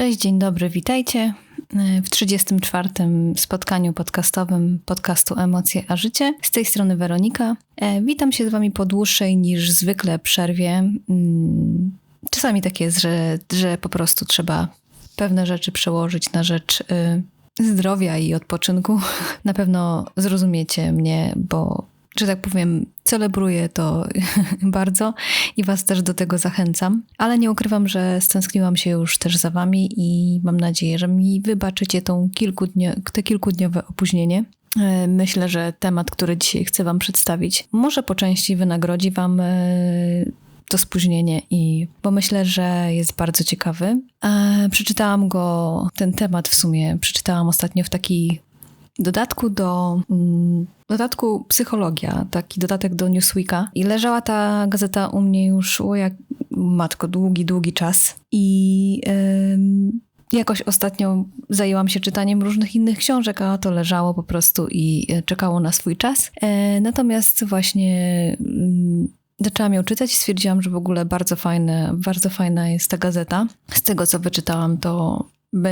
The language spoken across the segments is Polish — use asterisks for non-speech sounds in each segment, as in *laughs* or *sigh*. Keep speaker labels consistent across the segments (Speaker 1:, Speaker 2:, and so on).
Speaker 1: Cześć, dzień dobry, witajcie w 34. spotkaniu podcastowym podcastu Emocje a Życie. Z tej strony Weronika. E, witam się z Wami po dłuższej niż zwykle przerwie. Mm, czasami tak jest, że, że po prostu trzeba pewne rzeczy przełożyć na rzecz y, zdrowia i odpoczynku. *laughs* Na pewno zrozumiecie mnie, bo że tak powiem, celebruję to *laughs* bardzo i Was też do tego zachęcam. Ale nie ukrywam, że stęskniłam się już też za Wami i mam nadzieję, że mi wybaczycie tą kilkudnio, te kilkudniowe opóźnienie. E, myślę, że temat, który dzisiaj chcę Wam przedstawić, może po części wynagrodzi Wam e, to spóźnienie i bo myślę, że jest bardzo ciekawy. E, przeczytałam go, ten temat w sumie przeczytałam ostatnio w taki dodatku do mm, dodatku psychologia, taki dodatek do Newsweeka i leżała ta gazeta u mnie już o jak matko długi, długi czas i yy, jakoś ostatnio zajęłam się czytaniem różnych innych książek, a to leżało po prostu i e, czekało na swój czas. Yy, natomiast właśnie yy, zaczęłam ją czytać i stwierdziłam, że w ogóle bardzo fajne, bardzo fajna jest ta gazeta. Z tego, co wyczytałam, to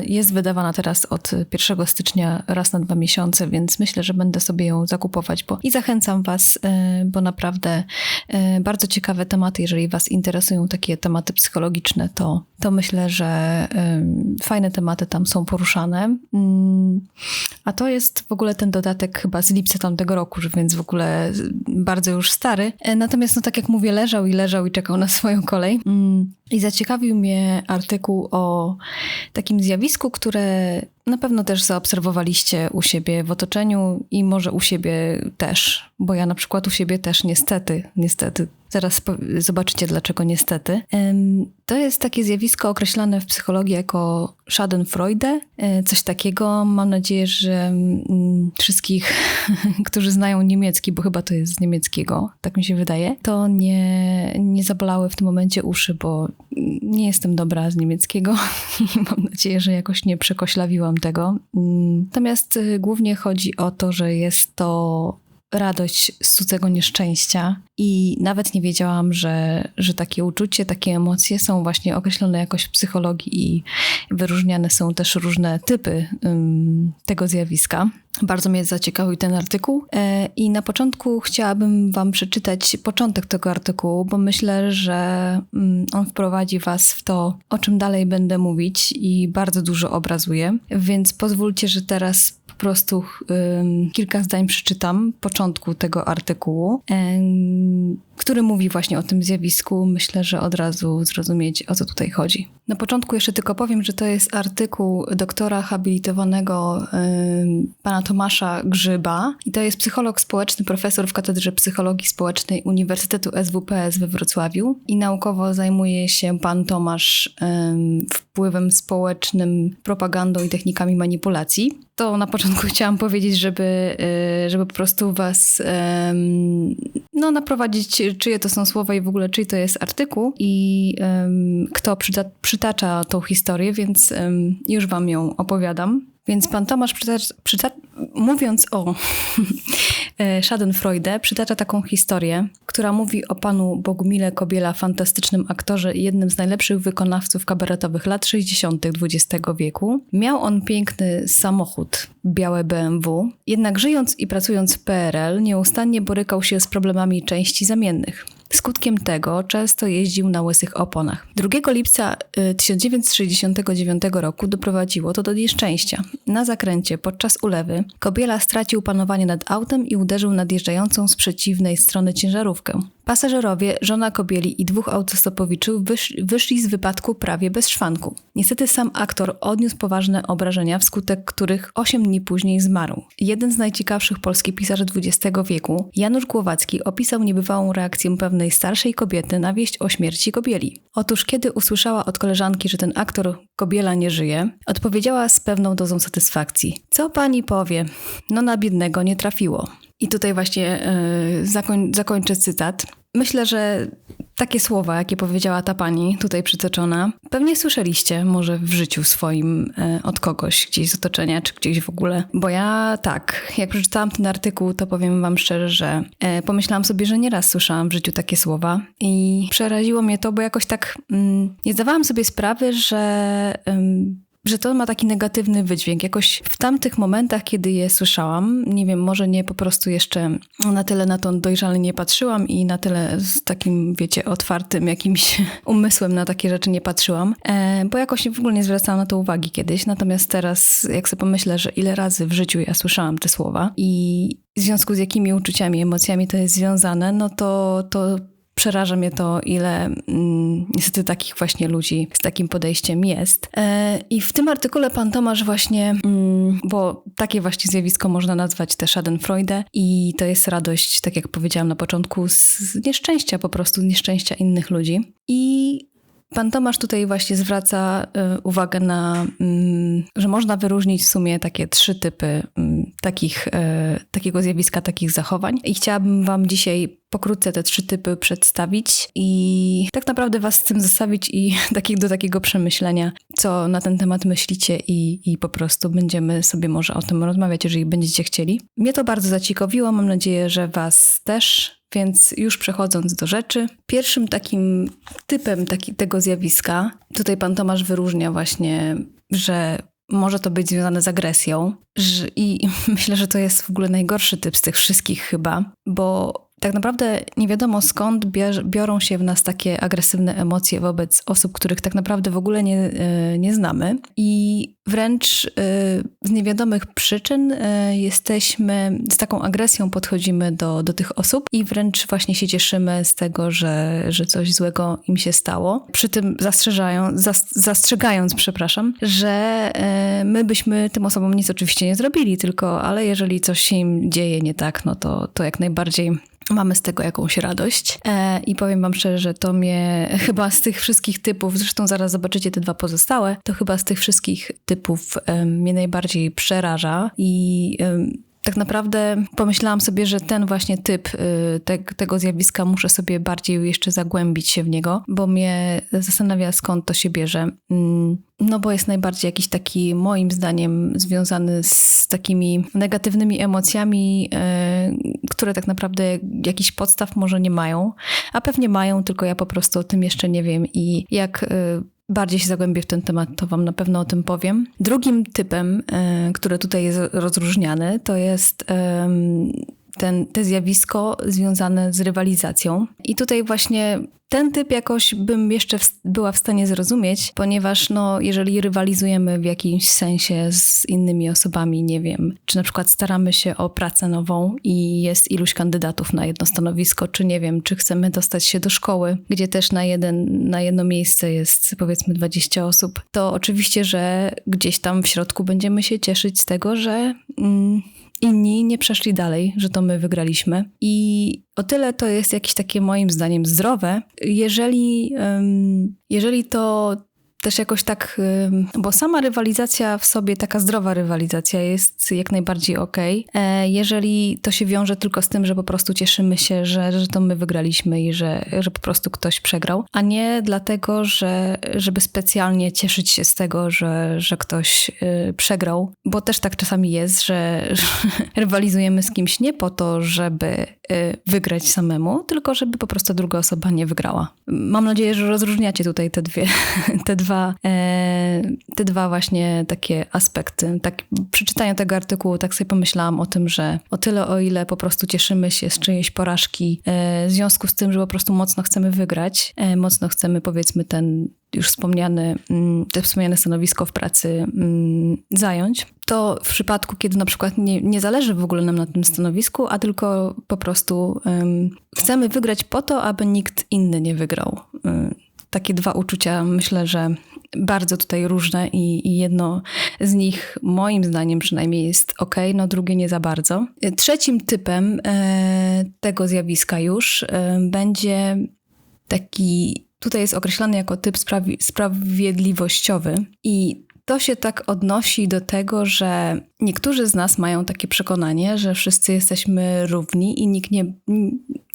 Speaker 1: jest wydawana teraz od 1 stycznia raz na dwa miesiące, więc myślę, że będę sobie ją zakupować, bo i zachęcam Was, e, bo naprawdę e, bardzo ciekawe tematy, jeżeli Was interesują takie tematy psychologiczne, to, to myślę, że e, fajne tematy tam są poruszane. Mm, a to jest w ogóle ten dodatek chyba z lipca tamtego roku, więc w ogóle bardzo już stary. Natomiast, no tak jak mówię, leżał i leżał i czekał na swoją kolej. Mm, I zaciekawił mnie artykuł o takim zjawisku, które na pewno też zaobserwowaliście u siebie w otoczeniu i może u siebie też, bo ja na przykład u siebie też niestety, niestety, zaraz zobaczycie dlaczego niestety. To jest takie zjawisko określane w psychologii jako Schadenfreude, e, coś takiego. Mam nadzieję, że mm, wszystkich, *laughs* którzy znają niemiecki, bo chyba to jest z niemieckiego, tak mi się wydaje, to nie, nie zabolały w tym momencie uszy, bo nie jestem dobra z niemieckiego. *laughs* Mam nadzieję, że jakoś nie przekoślawiłam tego. Mm, natomiast y, głównie chodzi o to, że jest to radość z cudzego nieszczęścia i nawet nie wiedziałam, że, że takie uczucie, takie emocje są właśnie określone jakoś w psychologii i wyróżniane są też różne typy um, tego zjawiska. Bardzo mnie zaciekawił ten artykuł e, i na początku chciałabym Wam przeczytać początek tego artykułu, bo myślę, że um, on wprowadzi Was w to, o czym dalej będę mówić i bardzo dużo obrazuje. Więc pozwólcie, że teraz prostu um, kilka zdań przeczytam początku tego artykułu, który mówi właśnie o tym zjawisku. Myślę, że od razu zrozumieć, o co tutaj chodzi. Na początku jeszcze tylko powiem, że to jest artykuł doktora habilitowanego um, pana Tomasza Grzyba i to jest psycholog społeczny, profesor w Katedrze Psychologii Społecznej Uniwersytetu SWPS we Wrocławiu i naukowo zajmuje się pan Tomasz wpływem społecznym, propagandą i technikami manipulacji. To na początku *laughs* chciałam powiedzieć, żeby, y, żeby po prostu was no, naprowadzić, czyje to są słowa i w ogóle czyj to jest artykuł i kto przyta przytacza tą historię, więc już wam ją opowiadam. Więc pan Tomasz, przytacza, mówiąc o *laughs* e, Schadenfreude, przytacza taką historię, która mówi o panu Bogumile Kobiela, fantastycznym aktorze i jednym z najlepszych wykonawców kabaretowych lat 60. XX wieku. Miał on piękny samochód, białe BMW, jednak żyjąc i pracując w PRL nieustannie borykał się z problemami części zamiennych. Skutkiem tego często jeździł na łysych oponach. 2 lipca 1969 y, roku doprowadziło to do nieszczęścia. Na zakręcie podczas ulewy Kobiela stracił panowanie nad autem i uderzył nadjeżdżającą z przeciwnej strony ciężarówkę. Pasażerowie, żona Kobieli i dwóch autostopowiczów wysz, wyszli z wypadku prawie bez szwanku. Niestety sam aktor odniósł poważne obrażenia, wskutek których 8 dni później zmarł. Jeden z najciekawszych polskich pisarzy XX wieku, Janusz Głowacki, opisał niebywałą reakcję pewnej starszej kobiety na wieść o śmierci Kobieli. Otóż kiedy usłyszała od koleżanki, że ten aktor Kobiela nie żyje, odpowiedziała z pewną dozą satysfakcji. Co pani powie? No na biednego nie trafiło. I tutaj właśnie yy, zakoń, zakończę cytat. Myślę, że takie słowa, jakie powiedziała ta pani tutaj przytoczona, pewnie słyszeliście może w życiu swoim e, od kogoś gdzieś z otoczenia, czy gdzieś w ogóle. Bo ja tak, jak przeczytałam ten artykuł, to powiem wam szczerze, że e, pomyślałam sobie, że nieraz słyszałam w życiu takie słowa i przeraziło mnie to, bo jakoś tak mm, nie zdawałam sobie sprawy, że że to ma taki negatywny wydźwięk. Jakoś w tamtych momentach, kiedy je słyszałam, nie wiem, może nie po prostu jeszcze na tyle na to dojrzale nie patrzyłam i na tyle z takim, wiecie, otwartym jakimś *laughs* umysłem na takie rzeczy nie patrzyłam, e, bo jakoś w ogóle nie zwracałam na to uwagi kiedyś. Natomiast teraz, jak sobie pomyślę, że ile razy w życiu ja słyszałam te słowa i w związku z jakimi uczuciami, emocjami to jest związane, no to, to przeraża mnie to, ile mm, niestety takich właśnie ludzi z takim podejściem jest. E, I w tym artykule pan Tomasz właśnie, mm, bo takie właśnie zjawisko można nazwać też Schadenfreude i to jest radość, tak jak powiedziałam na początku, z nieszczęścia po prostu, z nieszczęścia innych ludzi. I Pan Tomasz tutaj właśnie zwraca y, uwagę na, mm, że można wyróżnić w sumie takie trzy typy mm, takich, y, takiego zjawiska, takich zachowań. I chciałabym Wam dzisiaj pokrótce te trzy typy przedstawić i tak naprawdę Was z tym zostawić i *laughs* takich do takiego przemyślenia, co na ten temat myślicie i, i po prostu będziemy sobie może o tym rozmawiać, jeżeli będziecie chcieli. Mnie to bardzo zaciekawiło, mam nadzieję, że Was też. Więc już przechodząc do rzeczy, pierwszym takim typem taki, tego zjawiska, tutaj pan Tomasz wyróżnia właśnie, że może to być związane z agresją. I *laughs* myślę, że to jest w ogóle najgorszy typ z tych wszystkich chyba, bo tak naprawdę nie wiadomo skąd biorą się w nas takie agresywne emocje wobec osób, których tak naprawdę w ogóle nie, e, nie znamy. I wręcz e, z niewiadomych przyczyn e, jesteśmy, z taką agresją podchodzimy do, do tych osób i wręcz właśnie się cieszymy z tego, że, że coś złego im się stało. Przy tym zastrzegają, zastrzegając, przepraszam, że my byśmy tym osobom nic oczywiście nie zrobili, tylko ale jeżeli coś się im dzieje nie tak, no to, to jak najbardziej mamy z tego jakąś radość. E, I powiem Wam szczerze, że to mnie *laughs* chyba z tych wszystkich typów, zresztą zaraz zobaczycie te dwa pozostałe, to chyba z tych wszystkich typów e, mnie najbardziej przeraża i e, tak naprawdę pomyślałam sobie, że ten właśnie typ y, te, tego zjawiska muszę sobie bardziej jeszcze zagłębić się w niego, bo mnie zastanawia skąd to się bierze. Mm, no bo jest najbardziej jakiś taki, moim zdaniem, związany z takimi negatywnymi emocjami, y, które tak naprawdę jakiś podstaw może nie mają, a pewnie mają, tylko ja po prostu o tym jeszcze nie wiem. I jak y, bardziej się zagłębię w ten temat, to Wam na pewno o tym powiem. Drugim typem, e, które tutaj jest rozróżniany, to jest ten, te zjawisko związane z rywalizacją. I tutaj właśnie ten typ jakoś bym jeszcze w, była w stanie zrozumieć, ponieważ no, jeżeli rywalizujemy w jakimś sensie z innymi osobami, nie wiem, czy na przykład staramy się o pracę nową i jest iluś kandydatów na jedno stanowisko, czy nie wiem, czy chcemy dostać się do szkoły, gdzie też na, jeden, na jedno miejsce jest powiedzmy 20 osób, to oczywiście, że gdzieś tam w środku będziemy się cieszyć z tego, że. Mm, inni nie przeszli dalej, że to my wygraliśmy. I o tyle to jest jakieś takie moim zdaniem zdrowe, jeżeli, jeżeli to też jakoś tak, bo sama rywalizacja w sobie, taka zdrowa rywalizacja jest jak najbardziej okej. Okay. Jeżeli to się wiąże tylko z tym, że po prostu cieszymy się, że, że to my wygraliśmy i że, że po prostu ktoś przegrał, a nie dlatego, że żeby specjalnie cieszyć się z tego, że, że ktoś y, przegrał, bo też tak czasami jest, że, *laughs* że rywalizujemy z kimś nie po to, żeby wygrać samemu, tylko żeby po prostu druga osoba nie wygrała. Mam nadzieję, że rozróżniacie tutaj te dwie, *laughs* te dwa, e, te dwa właśnie takie aspekty. Tak, przy czytaniu tego artykułu tak sobie pomyślałam o tym, że o tyle o ile po prostu cieszymy się z czyjejś porażki e, w związku z tym, że po prostu mocno chcemy wygrać, e, mocno chcemy powiedzmy ten już wspomniane, mm, te wspomniane stanowisko w pracy mm, zająć, to w przypadku, kiedy na przykład nie, nie zależy w ogóle nam na tym stanowisku, a tylko po prostu um, chcemy wygrać po to, aby nikt inny nie wygrał. Um, takie dwa uczucia, myślę, że bardzo tutaj różne i, i, jedno z nich moim zdaniem przynajmniej jest ok, no drugie nie za bardzo. Trzecim typem e, tego zjawiska już e, będzie taki, tutaj jest określany jako typ sprawi, sprawiedliwościowy i to się tak odnosi do tego, że niektórzy z nas mają takie przekonanie, że wszyscy jesteśmy równi i nikt nie.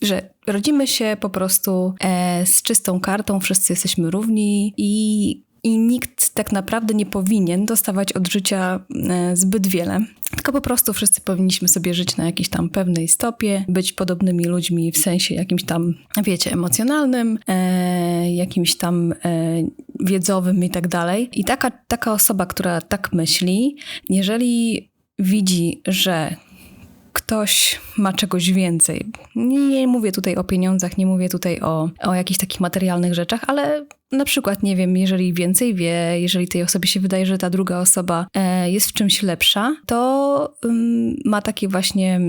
Speaker 1: że rodzimy się po prostu e, z czystą kartą, wszyscy jesteśmy równi i i nikt tak naprawdę nie powinien dostawać od życia e, zbyt wiele. Tylko po prostu wszyscy powinniśmy sobie żyć na jakiejś tam pewnej stopie, być podobnymi ludźmi w sensie jakimś tam, wiecie, emocjonalnym, e, jakimś tam e, wiedzowym i tak dalej. I taka, taka osoba, która tak myśli, jeżeli widzi, że ktoś ma czegoś więcej. Nie, nie, mówię tutaj o pieniądzach, nie mówię tutaj o, o jakichś takich materialnych rzeczach, ale na przykład, nie wiem, jeżeli więcej wie, jeżeli tej osobie się wydaje, że ta druga osoba e, jest w czymś lepsza, to ma takie właśnie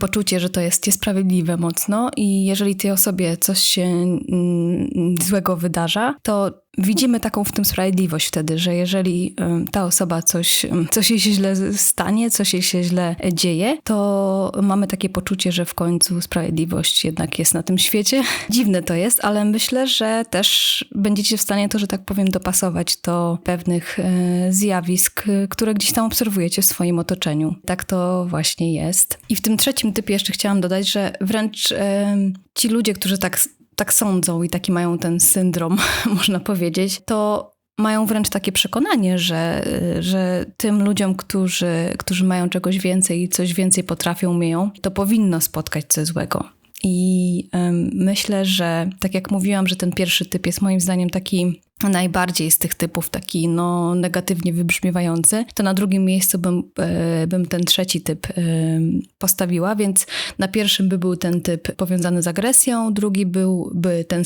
Speaker 1: poczucie, że to jest niesprawiedliwe mocno i jeżeli tej osobie coś się mm, złego wydarza, to widzimy taką w tym sprawiedliwość wtedy, że jeżeli ta osoba coś, coś jej się źle stanie, coś jej się źle dzieje, to mamy takie poczucie, że w końcu sprawiedliwość jednak jest na tym świecie. *laughs* Dziwne to jest, ale myślę, że też będziecie w stanie to, że tak powiem, dopasować do pewnych e, zjawisk, które gdzieś tam obserwujecie w swoim otoczeniu. Tak to właśnie jest. I w tym trzecim typie jeszcze chciałam dodać, że wręcz ci ludzie, którzy tak tak sądzą i taki mają ten syndrom, *laughs* można powiedzieć, to mają wręcz takie przekonanie, że, że tym ludziom, którzy, którzy mają czegoś więcej i coś więcej potrafią, umieją, to powinno spotkać coś złego. I myślę, że tak jak mówiłam, że ten pierwszy typ jest moim zdaniem taki najbardziej z tych typów taki no, negatywnie wybrzmiewający, to na drugim miejscu bym, e, bym ten trzeci typ e, postawiła, więc na pierwszym by był ten typ powiązany z agresją, drugi byłby ten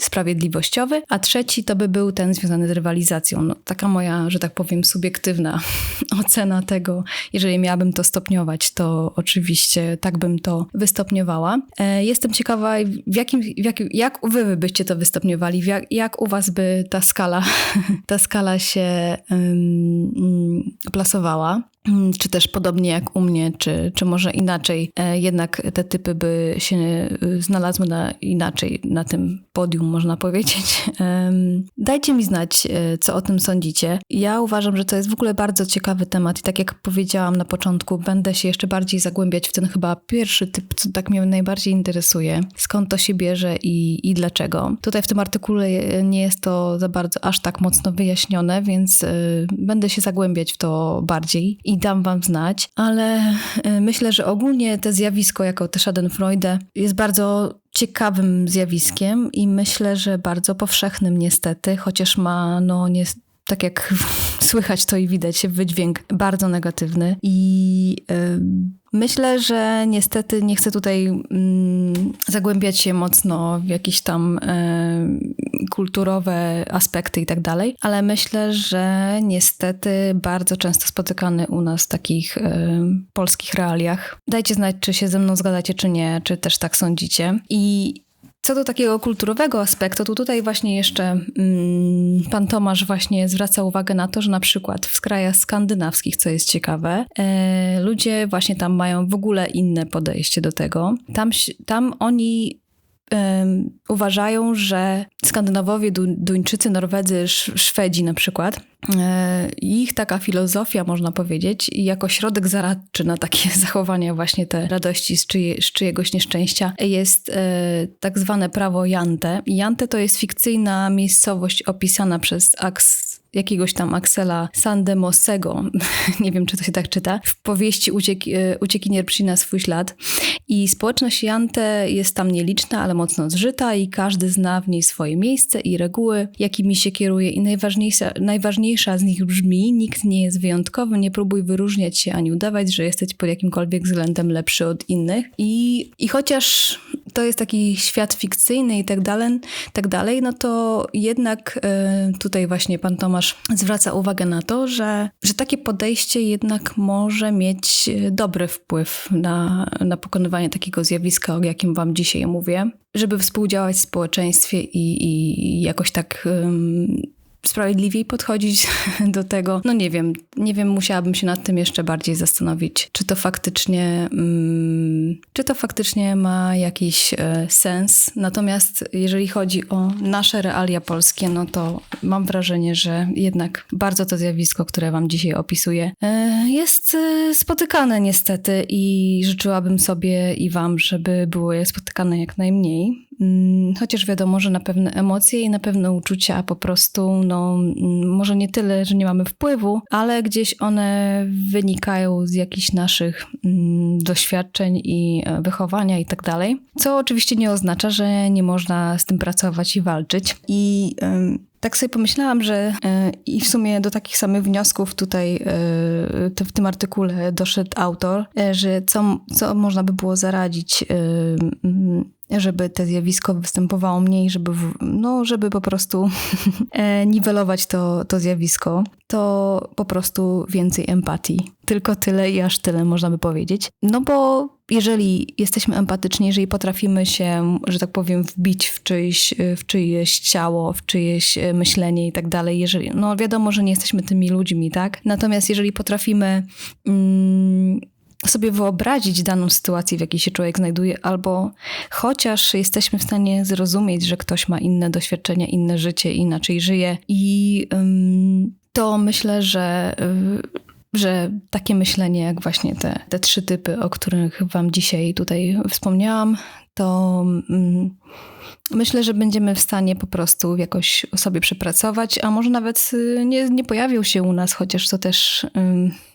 Speaker 1: sprawiedliwościowy, a trzeci to by był ten związany z rywalizacją. No, taka moja, że tak powiem, subiektywna *laughs* ocena tego. Jeżeli miałabym to stopniować, to oczywiście tak bym to wystopniowała. E, jestem ciekawa, w jakim, w jakim, jak wy byście to wystopniowali, jak, jak u was by ta skala, *laughs* ta skala się um, plasowała. Mm, czy też podobnie jak u mnie, czy, czy może inaczej, e, jednak te typy by się e, znalazły na, inaczej na tym podium, można powiedzieć. *laughs* Dajcie mi znać, e, co o tym sądzicie. Ja uważam, że to jest w ogóle bardzo ciekawy temat i tak jak powiedziałam na początku, będę się jeszcze bardziej zagłębiać w ten chyba pierwszy typ, co tak mnie najbardziej interesuje. Skąd to się bierze i, i dlaczego. Tutaj w tym artykule nie jest to za bardzo aż tak mocno wyjaśnione, więc będę się zagłębiać w to bardziej i dam wam znać, ale e, myślę, że ogólnie to zjawisko jako te Schadenfreude jest bardzo ciekawym zjawiskiem i myślę, że bardzo powszechnym niestety, chociaż ma no nie, tak jak *laughs* słychać to i widać, wydźwięk bardzo negatywny i yy, Myślę, że niestety nie chcę tutaj mm, zagłębiać się mocno w jakieś tam e, kulturowe aspekty i tak dalej, ale myślę, że niestety bardzo często spotykany u nas w takich e, polskich realiach. Dajcie znać, czy się ze mną zgadzacie, czy nie, czy też tak sądzicie. I co do takiego kulturowego aspektu, to tutaj właśnie jeszcze mm, pan Tomasz właśnie zwraca uwagę na to, że na przykład w krajach skandynawskich, co jest ciekawe, e, ludzie właśnie tam mają w ogóle inne podejście do tego. Tam, tam oni uważają, że Skandynawowie, Duńczycy, Norwedzy, Szwedzi na przykład, e, ich taka filozofia, można powiedzieć, jako środek zaradczy na takie *laughs* zachowania, właśnie te radości z, czyje, z czyjegoś nieszczęścia, jest e, tak zwane prawo Jante. Jante to jest fikcyjna miejscowość opisana przez Aks jakiegoś tam Axela Sandemosego, *laughs* nie wiem czy to się tak czyta, w powieści Uciek, e, Uciekinier przycina swój ślad. I społeczność Jante jest tam nieliczna, ale mocno zżyta i każdy zna w niej swoje miejsce i reguły, jakimi się kieruje i najważniejsza, najważniejsza z nich brzmi, nikt nie jest wyjątkowy, nie próbuj wyróżniać się ani udawać, że jesteś pod jakimkolwiek względem lepszy od innych. I, i chociaż to jest taki świat fikcyjny i tak dalej, tak dalej no to jednak y, tutaj właśnie pan Tomasz zwraca uwagę na to, że, że takie podejście jednak może mieć dobry wpływ na, na pokonywanie takiego zjawiska, o jakim wam dzisiaj mówię, żeby współdziałać w społeczeństwie i, i jakoś tak sprawiedliwiej podchodzić *laughs* do tego. No nie wiem, nie wiem, musiałabym się nad tym jeszcze bardziej zastanowić, czy to faktycznie, mm, czy to faktycznie ma jakiś e, sens. Natomiast jeżeli chodzi o nasze realia polskie, no to mam wrażenie, że jednak bardzo to zjawisko, które wam dzisiaj opisuję, e, jest e, spotykane niestety i życzyłabym sobie i wam, żeby było je spotykane jak najmniej. Mm, chociaż wiadomo, że na pewne emocje i na pewne uczucia po prostu, no, mm, może nie tyle, że nie mamy wpływu, ale gdzieś one wynikają z jakichś naszych mm, doświadczeń i e, wychowania i tak dalej. Co oczywiście nie oznacza, że nie można z tym pracować i walczyć. I tak sobie pomyślałam, że e, i w sumie do takich samych wniosków tutaj e, w tym artykule doszedł autor, że co, co można by było zaradzić żeby to zjawisko występowało mniej, żeby, no, żeby po prostu *laughs* e, niwelować to, to zjawisko, to po prostu więcej empatii. Tylko tyle i aż tyle można by powiedzieć. No bo jeżeli jesteśmy empatyczni, jeżeli potrafimy się, że tak powiem, wbić w czyjeś, w czyjeś ciało, w czyjeś e, myślenie i tak dalej, jeżeli, no wiadomo, że nie jesteśmy tymi ludźmi, tak? Natomiast jeżeli potrafimy mm, sobie wyobrazić daną sytuację, w jakiej się człowiek znajduje, albo chociaż jesteśmy w stanie zrozumieć, że ktoś ma inne doświadczenia, inne życie, inaczej żyje. I to myślę, że że takie myślenie, jak właśnie te, te trzy typy, o których Wam dzisiaj tutaj wspomniałam, to myślę, że będziemy w stanie po prostu jakoś sobie przepracować, a może nawet y, nie, nie pojawił się u nas, chociaż to też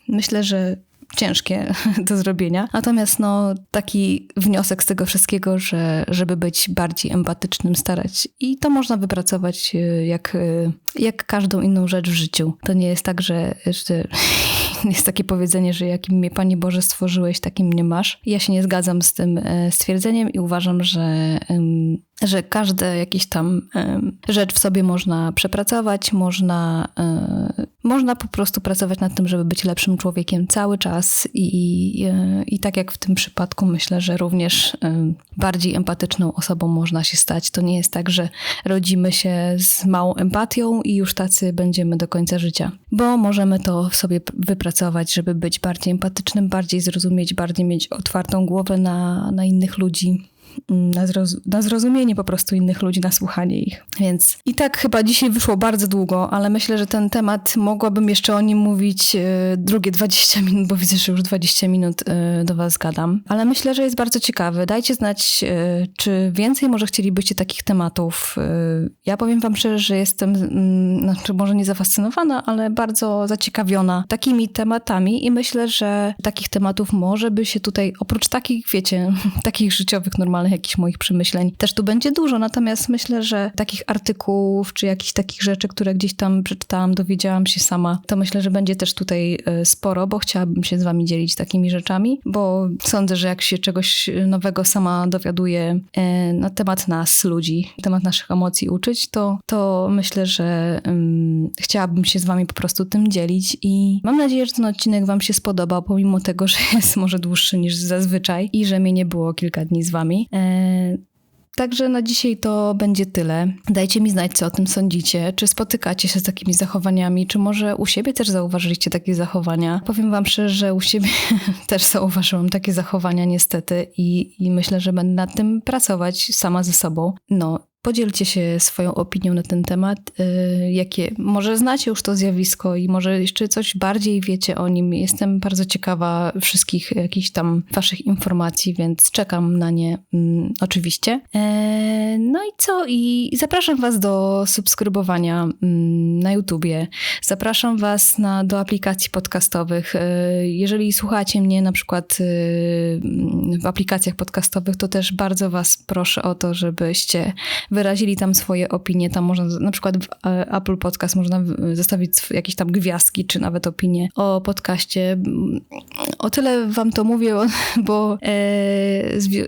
Speaker 1: myślę, że ciężkie *laughs* do zrobienia. Natomiast no, taki wniosek z tego wszystkiego, że żeby być bardziej empatycznym, starać i to można wypracować y, jak, y, jak każdą inną rzecz w życiu. To nie jest tak, że, że *laughs* jest takie powiedzenie, że jakim mnie Panie Boże stworzyłeś, takim mnie masz. Ja się nie zgadzam z tym e, stwierdzeniem i uważam, że że każde jakieś tam rzecz w sobie można przepracować, można, e, można po prostu pracować nad tym, żeby być lepszym człowiekiem cały czas i, i, e, tak jak w tym przypadku myślę, że również bardziej empatyczną osobą można się stać. To nie jest tak, że rodzimy się z małą empatią i już tacy będziemy do końca życia, bo możemy to w sobie wypracować, żeby być bardziej empatycznym, bardziej zrozumieć, bardziej mieć otwartą głowę na, na innych ludzi na, zroz na zrozumienie po prostu innych ludzi, na słuchanie ich. Więc i tak chyba dzisiaj wyszło bardzo długo, ale myślę, że ten temat mogłabym jeszcze o nim mówić e, drugie 20 minut, bo widzę, że już 20 minut e, do Was gadam. Ale myślę, że jest bardzo ciekawy. Dajcie znać, e, czy więcej może chcielibyście takich tematów. Ja powiem Wam szczerze, że jestem, mm, znaczy może nie zafascynowana, ale bardzo zaciekawiona takimi tematami i myślę, że takich tematów może by się tutaj, oprócz takich, wiecie, *laughs* takich życiowych, normalnych jakichś moich przemyśleń też tu będzie dużo, natomiast myślę, że takich artykułów czy jakichś takich rzeczy, które gdzieś tam przeczytałam, dowiedziałam się sama, to myślę, że będzie też tutaj e, sporo, bo chciałabym się z wami dzielić takimi rzeczami, bo sądzę, że jak się czegoś nowego sama dowiaduję e, na temat nas, ludzi, na temat naszych emocji uczyć, to, to myślę, że um, chciałabym się z wami po prostu tym dzielić i mam nadzieję, że ten odcinek wam się spodobał, pomimo tego, że *laughs* jest może dłuższy niż zazwyczaj i że mnie nie było kilka dni z wami. E, także na dzisiaj to będzie tyle. Dajcie mi znać, co o tym sądzicie. Czy spotykacie się z takimi zachowaniami, czy może u siebie też zauważyliście takie zachowania? Powiem Wam szczerze, że u siebie *laughs* też zauważyłam takie zachowania, niestety, i, i myślę, że będę nad tym pracować sama ze sobą. No, Podzielcie się swoją opinią na ten temat. Y, jakie może znacie już to zjawisko i może jeszcze coś bardziej wiecie o nim. Jestem bardzo ciekawa wszystkich jakichś tam waszych informacji, więc czekam na nie mm, oczywiście. E, no i co? I zapraszam was do subskrybowania mm, na YouTubie. Zapraszam was na, do aplikacji podcastowych. E, jeżeli słuchacie mnie na przykład y, w aplikacjach podcastowych, to też bardzo was proszę o to, żebyście wyrazili tam swoje opinie. Tam można, na przykład w e, Apple Podcast można zostawić jakieś tam gwiazdki, czy nawet opinie o podcaście. O tyle wam to mówię, *laughs* bo e,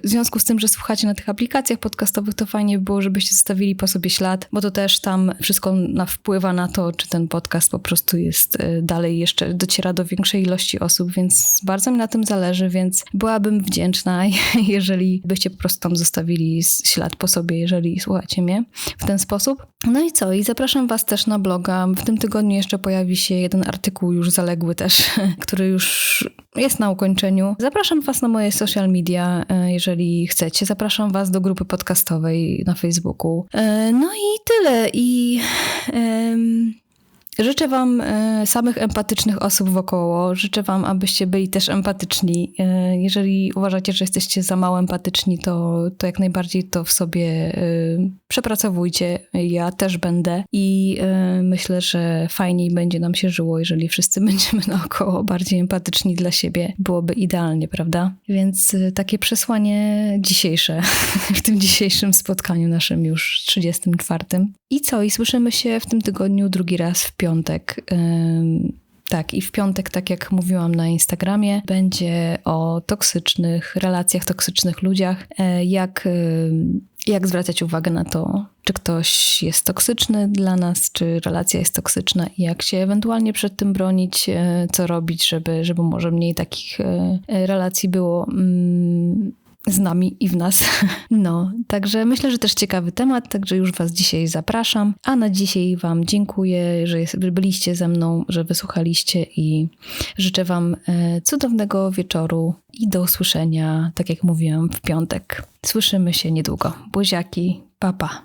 Speaker 1: w związku z tym, że słuchacie na tych aplikacjach podcastowych, to fajnie by było, żebyście zostawili po sobie ślad, bo to też tam wszystko na, wpływa na to, czy ten podcast po prostu jest e, dalej jeszcze, dociera do większej ilości osób, więc bardzo mi na tym zależy, więc byłabym wdzięczna, *laughs* jeżeli byście po prostu tam zostawili ślad po sobie, jeżeli słuchacie słuchacie mnie w ten sposób. No i co? I zapraszam Was też na bloga. W tym tygodniu jeszcze pojawi się jeden artykuł już zaległy też, *laughs* który już jest na ukończeniu. Zapraszam Was na moje social media, e, jeżeli chcecie. Zapraszam Was do grupy podcastowej na Facebooku. E, no i tyle. I... Um, Życzę Wam e, samych empatycznych osób wokoło. Życzę Wam, abyście byli też empatyczni. E, jeżeli uważacie, że jesteście za mało empatyczni, to, to jak najbardziej to w sobie e, przepracowujcie. Ja też będę i myślę, że fajniej będzie nam się żyło, jeżeli wszyscy *laughs* będziemy naokoło bardziej empatyczni dla siebie. Byłoby idealnie, prawda? Więc takie przesłanie dzisiejsze *laughs* w tym dzisiejszym spotkaniu naszym już 34. I co? I słyszymy się w tym tygodniu drugi raz w piątek. Tak, i w piątek, tak jak mówiłam na Instagramie, będzie o toksycznych relacjach, toksycznych ludziach, e, jak, jak zwracać uwagę na to, czy ktoś jest toksyczny dla nas, czy relacja jest toksyczna i jak się ewentualnie przed tym bronić, e, co robić, żeby, żeby może mniej takich e, relacji było? Mm, z nami i w nas. *laughs* No, także myślę, że też ciekawy temat, także już Was dzisiaj zapraszam. A na dzisiaj Wam dziękuję, że byliście ze mną, że wysłuchaliście i życzę Wam e, cudownego wieczoru i do usłyszenia, tak jak mówiłam, w piątek. Słyszymy się niedługo. Buziaki, papa.